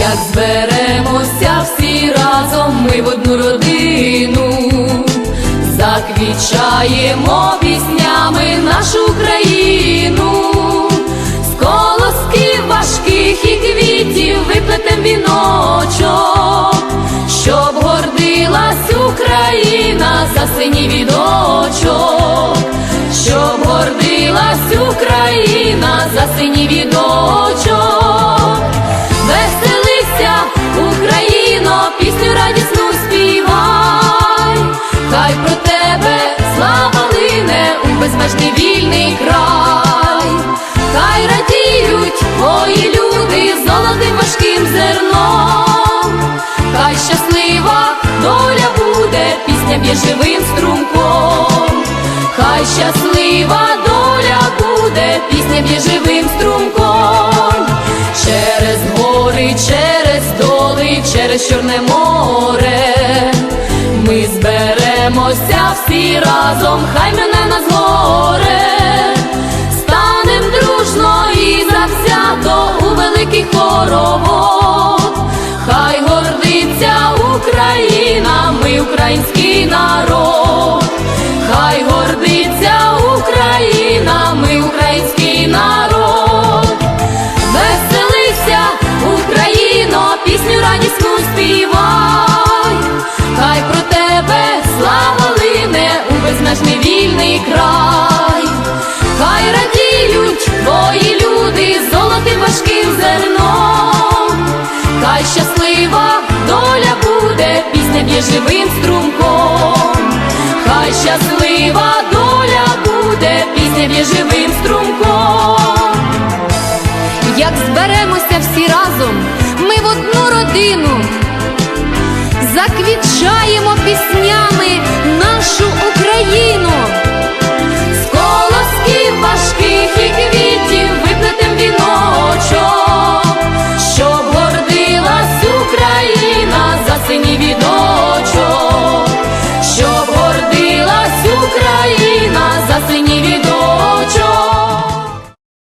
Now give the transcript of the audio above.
як зберемося всі разом ми в одну родину, заквічаємо піснями нашу країну, з колосків важких і квітів виплетем віночок, щоб гордилась Україна за сині відочок, щоб гордилась Україна за сині відочок. Вільний край, хай радіють твої люди золотим важким зерном, хай щаслива доля буде, пісня б'є живим струмком, хай щаслива доля буде, пісня б'є живим струмком, через гори, через доли, через Чорне море. Ми зберемося всі разом, хай мене нас горе, Україна, ми український народ, хай гордиться Україна, ми український народ. Веселися, Україно, пісню радісну співай. живим струмком, хай щаслива доля буде, пісня б'є живим струмком, як зберемося всі разом, ми в одну родину. Заквітчаємо пісня.